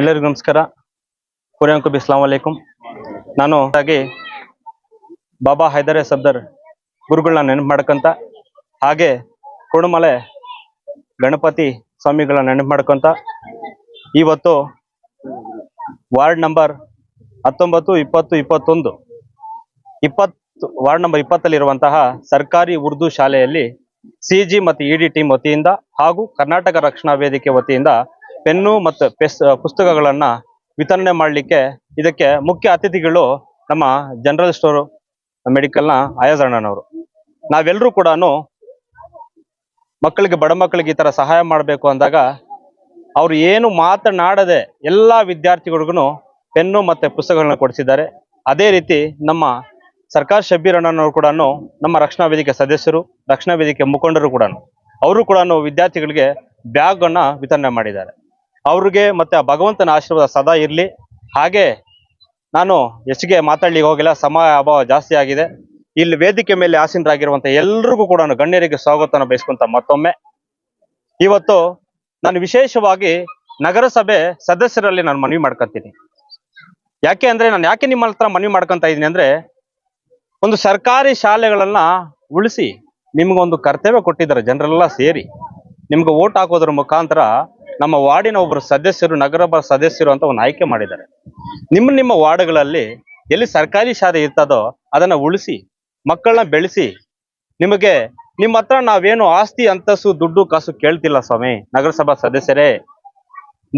ಎಲ್ಲರಿಗೂ ನಮಸ್ಕಾರ. ಕುರಿಯಂಕು ಇಸ್ಲಾಂ ಅಲೈಕುಂ ನಾನು ಹಾಗೆ ಬಾಬಾ ಹೈದರೇ ಸಬ್ದರ್ ಗುರುಗಳನ್ನ ನೆನಪು ಮಾಡ್ಕೊಂತ, ಹಾಗೆ ಕುಣಮಲೆ ಗಣಪತಿ ಸ್ವಾಮಿಗಳನ್ನ ನೆನಪು ಮಾಡ್ಕೊಂತ, ಇವತ್ತು ವಾರ್ಡ್ ನಂಬರ್ ಹತ್ತೊಂಬತ್ತು, ಇಪ್ಪತ್ತು, ಇಪ್ಪತ್ತೊಂದು ಇಪ್ಪತ್ತು ವಾರ್ಡ್ ನಂಬರ್ ಇಪ್ಪತ್ತಲ್ಲಿರುವಂತಹ ಸರ್ಕಾರಿ ಉರ್ದು ಶಾಲೆಯಲ್ಲಿ ಸಿಜಿ ಮತ್ತು ಇಡಿ ಟೀಮ್ ವತಿಯಿಂದ ಹಾಗೂ ಕರ್ನಾಟಕ ರಕ್ಷಣಾ ವೇದಿಕೆ ವತಿಯಿಂದ ಪೆನ್ನು ಮತ್ತು ಪೆಸ್ ಪುಸ್ತಕಗಳನ್ನ ವಿತರಣೆ ಮಾಡಲಿಕ್ಕೆ ಇದಕ್ಕೆ ಮುಖ್ಯ ಅತಿಥಿಗಳು ನಮ್ಮ ಜನರಲ್ ಸ್ಟೋರ್ ಮೆಡಿಕಲ್ನ ಅಯ್ಯಜಣ್ಣನವರು ನಾವೆಲ್ಲರೂ ಕೂಡ ಮಕ್ಕಳಿಗೆ, ಬಡ ಮಕ್ಕಳಿಗೆ ಈ ಥರ ಸಹಾಯ ಮಾಡಬೇಕು ಅಂದಾಗ ಅವ್ರು ಏನು ಮಾತನಾಡದೆ ಎಲ್ಲ ವಿದ್ಯಾರ್ಥಿಗಳಿಗೂ ಪೆನ್ನು ಮತ್ತೆ ಪುಸ್ತಕಗಳನ್ನ ಕೊಡಿಸಿದ್ದಾರೆ. ಅದೇ ರೀತಿ ನಮ್ಮ ಸರ್ಕಾರ್ ಶಬ್ಬೀರ್ ಅಣ್ಣನವರು ಕೂಡ ನಮ್ಮ ರಕ್ಷಣಾ ವೇದಿಕೆ ಸದಸ್ಯರು, ರಕ್ಷಣಾ ವೇದಿಕೆ ಮುಖಂಡರು ಕೂಡ ಅವರು ಕೂಡ ವಿದ್ಯಾರ್ಥಿಗಳಿಗೆ ಬ್ಯಾಗ್ ಅನ್ನ ವಿತರಣೆ ಮಾಡಿದ್ದಾರೆ. ಅವ್ರಿಗೆ ಮತ್ತೆ ಆ ಭಗವಂತನ ಆಶೀರ್ವಾದ ಸದಾ ಇರಲಿ. ಹಾಗೆ ನಾನು ಹೆಚ್ಚಿಗೆ ಮಾತಾಡ್ಲಿಕ್ಕೆ ಹೋಗಿಲ್ಲ, ಸಮಯ ಅಭಾವ ಜಾಸ್ತಿ ಆಗಿದೆ. ಇಲ್ಲಿ ವೇದಿಕೆ ಮೇಲೆ ಆಸೀನರಾಗಿರುವಂತ ಎಲ್ರಿಗೂ ಕೂಡ ಗಣ್ಯರಿಗೆ ಸ್ವಾಗತನ ಬಯಸ್ಕೊಂತ ಮತ್ತೊಮ್ಮೆ. ಇವತ್ತು ನಾನು ವಿಶೇಷವಾಗಿ ನಗರಸಭೆ ಸದಸ್ಯರಲ್ಲಿ ನಾನು ಮನವಿ ಮಾಡ್ಕೊತೀನಿ. ಯಾಕೆ ಅಂದ್ರೆ ನಾನು ಯಾಕೆ ನಿಮ್ಮ ಹತ್ರ ಮನವಿ ಮಾಡ್ಕೊಂತ ಇದ್ದೀನಿ ಅಂದ್ರೆ ಒಂದು ಸರ್ಕಾರಿ ಶಾಲೆಗಳನ್ನ ಉಳಿಸಿ ನಿಮ್ಗೊಂದು ಕರ್ತವ್ಯ ಕೊಟ್ಟಿದ್ದಾರೆ ಜನರೆಲ್ಲ ಸೇರಿ. ನಿಮ್ಗೆ ಓಟ್ ಹಾಕೋದ್ರ ಮುಖಾಂತರ ನಮ್ಮ ವಾರ್ಡಿನ ಒಬ್ಬರು ಸದಸ್ಯರು ನಗರಸಭಾ ಸದಸ್ಯರು ಅಂತ ಒಂದು ಆಯ್ಕೆ ಮಾಡಿದ್ದಾರೆ. ನಿಮ್ಮ ನಿಮ್ಮ ವಾರ್ಡ್ಗಳಲ್ಲಿ ಎಲ್ಲಿ ಸರ್ಕಾರಿ ಶಾಲೆ ಇರ್ತದೋ ಅದನ್ನ ಉಳಿಸಿ, ಮಕ್ಕಳನ್ನ ಬೆಳೆಸಿ, ನಿಮಗೆ ನಿಮ್ಮ ಹತ್ರ ನಾವೇನು ಆಸ್ತಿ ಅಂತಸ್ತು ದುಡ್ಡು, ಕಾಸು ಕೇಳ್ತಿಲ್ಲ ಸ್ವಾಮಿ, ನಗರಸಭಾ ಸದಸ್ಯರೇ.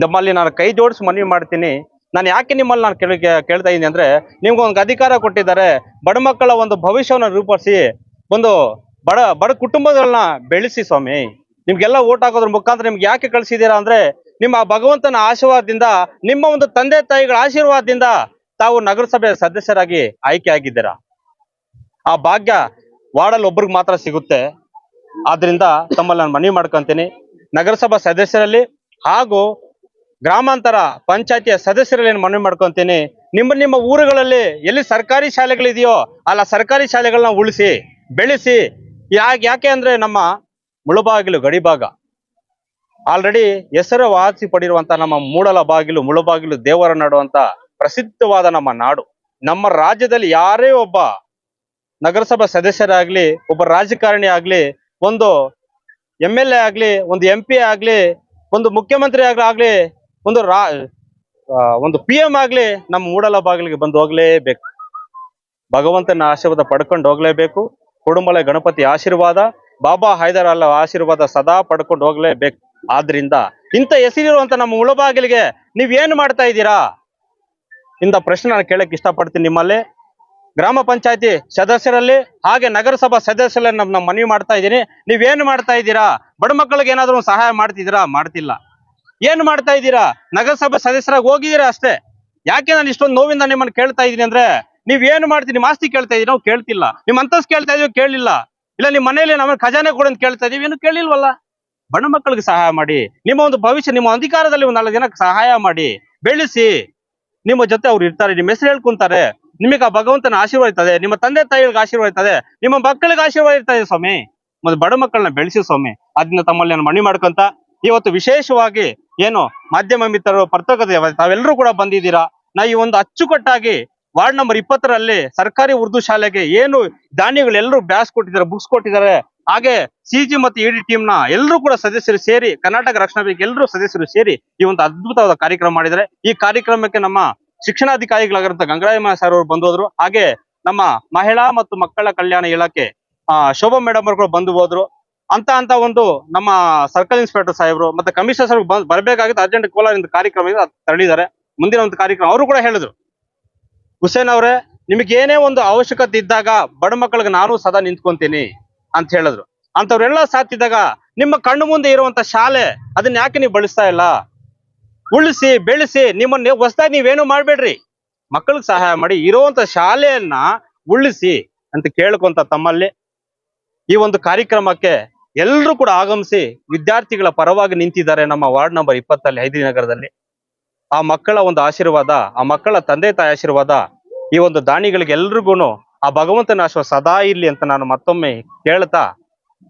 ನಮ್ಮಲ್ಲಿ ನಾನು ಕೈ ಜೋಡಿಸಿ ಮನವಿ ಮಾಡ್ತೀನಿ. ನಾನು ಯಾಕೆ ನಿಮ್ಮಲ್ಲಿ ನಾನು ಕೇಳಿ ಕೇಳ್ತಾ ಇದ್ದೀನಿ ಅಂದ್ರೆ, ನಿಮ್ಗೊಂದು ಅಧಿಕಾರ ಕೊಟ್ಟಿದ್ದಾರೆ. ಬಡ ಮಕ್ಕಳ ಒಂದು ಭವಿಷ್ಯವನ್ನು ರೂಪಿಸಿ, ಒಂದು ಬಡ ಬಡ ಕುಟುಂಬಗಳನ್ನ ಬೆಳೆಸಿ ಸ್ವಾಮಿ. ನಿಮ್ಗೆಲ್ಲ ಓಟ್ ಹಾಕೋದ್ರ ಮುಖಾಂತರ ನಿಮ್ಗೆ ಯಾಕೆ ಕಳ್ಸಿದೀರಾ ಅಂದ್ರೆ ನಿಮ್ಮ ಭಗವಂತನ ಆಶೀರ್ವಾದದಿಂದ, ನಿಮ್ಮ ಒಂದು ತಂದೆ ತಾಯಿಗಳ ಆಶೀರ್ವಾದದಿಂದ ತಾವು ನಗರಸಭೆ ಸದಸ್ಯರಾಗಿ ಆಯ್ಕೆ ಆಗಿದ್ದೀರಾ? ಆ ಭಾಗ್ಯ ವಾರ್ಡಲ್ಲಿ ಒಬ್ರಿಗೆ ಮಾತ್ರ ಸಿಗುತ್ತೆ. ಆದ್ರಿಂದ ತಮ್ಮಲ್ಲಿ ನಾನು ಮನವಿ ಮಾಡ್ಕೊಂತೀನಿ. ನಗರಸಭಾ ಸದಸ್ಯರಲ್ಲಿ ಹಾಗೂ ಗ್ರಾಮಾಂತರ ಪಂಚಾಯತಿಯ ಸದಸ್ಯರಲ್ಲಿ ಮನವಿ ಮಾಡ್ಕೊತೀನಿ. ನಿಮ್ಮ ನಿಮ್ಮ ಊರುಗಳಲ್ಲಿ ಎಲ್ಲಿ ಸರ್ಕಾರಿ ಶಾಲೆಗಳಿದೆಯೋ ಅಲ್ಲ ಸರ್ಕಾರಿ ಶಾಲೆಗಳನ್ನ ಉಳಿಸಿ, ಬೆಳೆಸಿ, ಯಾಕೆ ಯಾಕೆ ಅಂದ್ರೆ ನಮ್ಮ ಮುಳುಬಾಗಿಲು ಗಡಿಭಾಗ. ಆಲ್ರೆಡಿ ಹೆಸರು ವಾಸಿ ಪಡಿರುವಂತ ನಮ್ಮ ಮೂಡಲ ಬಾಗಿಲು ಮುಳುಬಾಗಿಲು ದೇವರ ನಾಡು ಅಂತ ಪ್ರಸಿದ್ಧವಾದ ನಮ್ಮ ನಾಡು. ನಮ್ಮ ರಾಜ್ಯದಲ್ಲಿ ಯಾರೇ ಒಬ್ಬ ನಗರಸಭಾ ಸದಸ್ಯರಾಗ್ಲಿ, ಒಬ್ಬ ರಾಜಕಾರಣಿ ಆಗ್ಲಿ, ಒಂದು ಎಂ ಎಲ್ ಎ ಆಗ್ಲಿ, ಒಂದು ಎಂ ಪಿ ಆಗ್ಲಿ, ಒಂದು ಮುಖ್ಯಮಂತ್ರಿ ಆಗ್ಲಿ ಒಂದು ರಾ ಒಂದು ಪಿ ಎಂ ಆಗ್ಲಿ ನಮ್ಮ ಮೂಡಲ ಬಾಗಿಲಿಗೆ ಬಂದು ಹೋಗ್ಲೇಬೇಕು. ಭಗವಂತನ ಆಶೀರ್ವಾದ ಪಡ್ಕೊಂಡು ಹೋಗ್ಲೇಬೇಕು. ಕುಡುಮಲೆ ಗಣಪತಿ ಆಶೀರ್ವಾದ. ಬಾಬಾ ಹೈದರ್ ಅಲ್ಲ ಆಶೀರ್ವಾದ ಸದಾ ಪಡ್ಕೊಂಡು ಹೋಗ್ಲೇಬೇಕು. ಆದ್ರಿಂದ ಇಂಥ ಹೆಸರಿರುವಂತ ನಮ್ಮ ಮುಳಬಾಗಿಲಿಗೆ ನೀವೇನು ಮಾಡ್ತಾ ಇದ್ದೀರಾ? ಇಂಥ ಪ್ರಶ್ನೆ ನಾನು ಕೇಳಕ್ ಇಷ್ಟಪಡ್ತೀನಿ ನಿಮ್ಮಲ್ಲಿ. ಗ್ರಾಮ ಪಂಚಾಯತಿ ಸದಸ್ಯರಲ್ಲಿ ಹಾಗೆ ನಗರಸಭಾ ಸದಸ್ಯರಲ್ಲಿ ನಮ್ಮ ಮನವಿ ಮಾಡ್ತಾ ಇದ್ದೀನಿ. ನೀವೇನು ಮಾಡ್ತಾ ಇದ್ದೀರಾ? ಬಡ ಮಕ್ಕಳಿಗೆ ಏನಾದ್ರು ಸಹಾಯ ಮಾಡ್ತಿದ್ದೀರಾ? ಮಾಡ್ತಿಲ್ಲ. ಏನು ಮಾಡ್ತಾ ಇದ್ದೀರಾ? ನಗರಸಭಾ ಸದಸ್ಯರಾಗಿ ಹೋಗಿದ್ದೀರಾ ಅಷ್ಟೇ. ಯಾಕೆ ನಾನು ಇಷ್ಟೊಂದು ನೋವಿಂದ ನಿಮ್ಮನ್ನ ಕೇಳ್ತಾ ಇದ್ದೀನಿ ಅಂದ್ರೆ ನೀವ್ ಏನು ಮಾಡ್ತೀನಿ ನಿಮ್ಮ ಆಸ್ತಿ ಕೇಳ್ತಾ ಇದ್ದೀನಿ, ನಾವು ಕೇಳ್ತಿಲ್ಲ. ನಿಮ್ಮ ಅಂತಸ್ ಕೇಳ್ತಾ ಇದೀವಿ ಕೇಳಲಿಲ್ಲ. ಇಲ್ಲ ನಿಮ್ಮ ಮನೆಯಲ್ಲಿ ನಮ್ಮ ಖಜಾನೆ ಕೊಡು ಅಂತ ಕೇಳ್ತಾ ಇದೀವಿ. ಏನು ಕೇಳಿಲ್ವಲ್ಲ? ಬಣ್ಣ ಮಕ್ಕಳಿಗೆ ಸಹಾಯ ಮಾಡಿ. ನಿಮ್ಮ ಒಂದು ಭವಿಷ್ಯ, ನಿಮ್ಮ ಅಧಿಕಾರದಲ್ಲಿ ಒಂದು ನಾಲ್ಕು ಜನಕ್ಕೆ ಸಹಾಯ ಮಾಡಿ. ಬೆಳೆಸಿ. ನಿಮ್ಮ ಜೊತೆ ಅವ್ರು ಇರ್ತಾರೆ. ನಿಮ್ಮ ಹೆಸರು ಹೇಳ್ಕೊಂತಾರೆ. ನಿಮಗೆ ಆ ಭಗವಂತನ ಆಶೀರ್ವಾದ ನಿಮ್ಮ ತಂದೆ ತಾಯಿಗಳಿಗೆ ಆಶೀರ್ವಾದ ನಿಮ್ಮ ಮಕ್ಕಳಿಗೆ ಆಶೀರ್ವಾದ ಇರ್ತದೆ ಸ್ವಾಮಿ. ಮತ್ತು ಬಡ ಮಕ್ಕಳನ್ನ ಬೆಳೆಸಿ ಸ್ವಾಮಿ. ಅದನ್ನ ತಮ್ಮಲ್ಲಿ ನಾನು ಮಣಿ ಮಾಡ್ಕೊಂತ, ಇವತ್ತು ವಿಶೇಷವಾಗಿ ಏನು ಮಾಧ್ಯಮ ಮಿತ್ರರು ಪ್ರತ್ಯೇಕತೆ ತಾವೆಲ್ಲರೂ ಕೂಡ ಬಂದಿದ್ದೀರಾ? ನಾ ಈ ಒಂದು ಅಚ್ಚುಕಟ್ಟಾಗಿ ವಾರ್ಡ್ ನಂಬರ್ ಇಪ್ಪತ್ತರಲ್ಲಿ ಸರ್ಕಾರಿ ಉರ್ದು ಶಾಲೆಗೆ ಏನು ದಾನಿಗಳು ಎಲ್ಲರೂ ಬ್ಯಾಸ್ ಕೊಟ್ಟಿದ್ದಾರೆ, ಬುಕ್ಸ್ ಕೊಟ್ಟಿದ್ದಾರೆ. ಹಾಗೆ ಸಿಜಿ ಮತ್ತು ಇಡಿ ಟೀಮ್ನ ಎಲ್ಲರೂ ಕೂಡ ಸದಸ್ಯರು ಸೇರಿ, ಕರ್ನಾಟಕ ರಕ್ಷಣಾ ಬೇಕು ಎಲ್ಲರೂ ಸದಸ್ಯರು ಸೇರಿ ಈ ಒಂದು ಅದ್ಭುತವಾದ ಕಾರ್ಯಕ್ರಮ ಮಾಡಿದ್ದಾರೆ. ಈ ಕಾರ್ಯಕ್ರಮಕ್ಕೆ ನಮ್ಮ ಶಿಕ್ಷಣಾಧಿಕಾರಿಗಳಾಗಿರುವಂತಹ ಗಂಗರಾಯಮ್ಮ ಸರ್ ಅವರು ಬಂದು ಹೋದ್ರು. ಹಾಗೆ ನಮ್ಮ ಮಹಿಳಾ ಮತ್ತು ಮಕ್ಕಳ ಕಲ್ಯಾಣ ಇಲಾಖೆ, ಆ, ಶೋಭಾ ಮೇಡಮ್ ಅವರು ಬಂದು ಹೋದ್ರು. ಅಂತ ಅಂತ ಒಂದು ನಮ್ಮ ಸರ್ಕಲ್ ಇನ್ಸ್ಪೆಕ್ಟರ್ ಸಾಹೇಬರು ಮತ್ತೆ ಕಮಿಷನರ್ ಸರ್ ಬರಬೇಕಾಗಿತ್ತು ಅರ್ಜೆಂಟ್ ಕೋಲಾರ ಕಾರ್ಯಕ್ರಮ ತಳ್ಳಿದ್ದಾರೆ ಮುಂದಿನ ಒಂದು ಕಾರ್ಯಕ್ರಮ ಅವರು ಕೂಡ ಹೇಳಿದ್ರು. ಹುಸೇನ್ ಅವರೇ, ನಿಮಗೆ ಏನೇ ಒಂದು ಅವಶ್ಯಕತೆ ಇದ್ದಾಗ ಬಡ ಮಕ್ಕಳಿಗೆ ನಾನು ಸದಾ ನಿಂತ್ಕೊಂತೀನಿ ಅಂತ ಹೇಳಿದ್ರು. ಅಂತವ್ರೆಲ್ಲ ಸಾತಿದ್ದಾಗ ನಿಮ್ಮ ಕಣ್ಣು ಮುಂದೆ ಇರುವಂತ ಶಾಲೆ ಅದನ್ನ ಯಾಕೆ ನೀವು ಬಳಸ್ತಾ ಇಲ್ಲ? ಉಳಿಸಿ, ಬೆಳೆಸಿ, ನಿಮ್ಮನ್ನ ಹೊಸದಾಗಿ ನೀವೇನು ಮಾಡ್ಬೇಡ್ರಿ. ಮಕ್ಕಳಿಗೆ ಸಹಾಯ ಮಾಡಿ ಇರುವಂತ ಶಾಲೆಯನ್ನ ಉಳಿಸಿ ಅಂತ ಕೇಳ್ಕೊಂತ ತಮ್ಮಲ್ಲಿ ಈ ಒಂದು ಕಾರ್ಯಕ್ರಮಕ್ಕೆ ಎಲ್ಲರೂ ಕೂಡ ಆಗಮಿಸಿ ವಿದ್ಯಾರ್ಥಿಗಳ ಪರವಾಗಿ ನಿಂತಿದ್ದಾರೆ ನಮ್ಮ ವಾರ್ಡ್ ನಂಬರ್ ಇಪ್ಪತ್ತಲ್ಲಿ ಹೈದರಿ ನಗರದಲ್ಲಿ ಆ ಮಕ್ಕಳ ಒಂದು ಆಶೀರ್ವಾದ, ಆ ಮಕ್ಕಳ ತಂದೆ ತಾಯಿ ಆಶೀರ್ವಾದ, ಈ ಒಂದು ದಾನಿಗಳಿಗೆಲ್ರಿಗೂ ಆ ಭಗವಂತನ ಆಶ್ವ ಸದಾ ಇರ್ಲಿ ಅಂತ ನಾನು ಮತ್ತೊಮ್ಮೆ ಕೇಳ್ತಾ,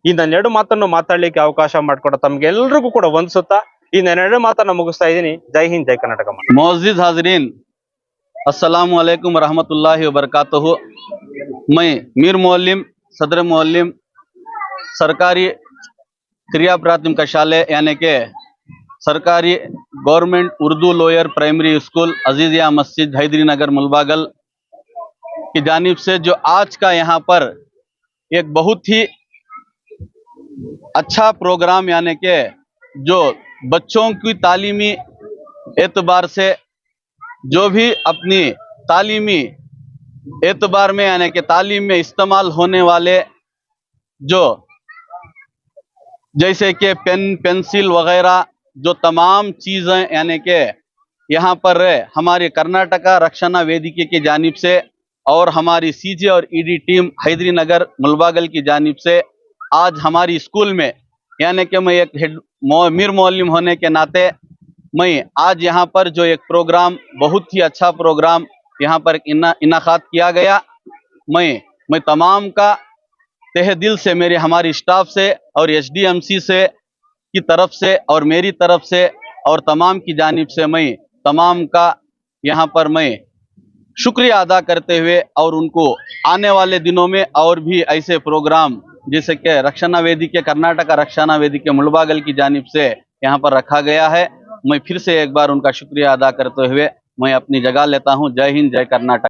ಈ ನನ್ನೆರಡು ಮಾತನ್ನು ಮಾತಾಡ್ಲಿಕ್ಕೆ ಅವಕಾಶ ಮಾಡ್ಕೊಡ ತಮ್ಗೆಲ್ರಿಗೂ ಕೂಡ ಒಂದಿಸುತ್ತಾ, ಈ ನನ್ನೆರಡು ಮಾತನ್ನ ಮುಗಿಸ್ತಾ ಇದ್ದೀನಿ. ಜೈ ಹಿಂದ್, ಜೈ ಕರ್ನಾಟಕ ಮೊಹಜಿದ್ ಹಾಜರೀನ್. ಅಸ್ಸಲಾಮು ಅಲೈಕುಮ್ ರಹಮತುಲ್ಲಾಹಿ ವಬರ್ಕಾತಹು. ಮೈ ಮೀರ್ ಮೊಹಲ್ಲಿಂ ಸದರ ಮೊಹಲ್ಲಿಂ ಸರ್ಕಾರಿ ಕ್ರಿಯಾ ಪ್ರಾಥಮಿಕ ಶಾಲೆ, ಯಾನಕ್ಕೆ सरकारी government Urdu lower primary school Azizia मस्जिद हैदरी नगर मुलबागल की जानिब से जो आज का यहाँ पर एक बहुत ही अच्छा प्रोग्राम यानी के जो बच्चों की तालीमी एतबार से जो भी अपनी तालीमी एतबार में यानी कि तालीम में इस्तेमाल होने वाले जो जैसे कि पेन, पेंसिल वगैरह जो तमाम चीज़ें, यानी कि यहाँ पर हमारे कर्नाटका रक्षणा वेदिके की जानिब से और हमारी सीजे और ईडी टीम हैदरी नगर मुलबागल की जानिब से आज हमारी स्कूल में, यानी कि मैं एक हेड मीर मोलिम होने के नाते मैं आज यहाँ पर जो एक प्रोग्राम, बहुत ही अच्छा प्रोग्राम यहाँ पर इना किया गया। मैं मैं तमाम का तहे दिल से मेरे हमारी स्टाफ से और एसडीएमसी से की तरफ़ से और मेरी तरफ़ से और तमाम की जानिब से मैं, तमाम का यहाँ पर मैं शुक्रिया अदा करते हुए और उनको आने वाले दिनों में और भी ऐसे प्रोग्राम जैसे कि रक्षणा वेदी के, कर्नाटका रक्षाना वेदी के मुलबागल की जानिब से यहाँ पर रखा गया है। मैं फिर से एक बार उनका शुक्रिया अदा करते हुए मैं अपनी जगह लेता हूँ। जय हिंद, जय कर्नाटक।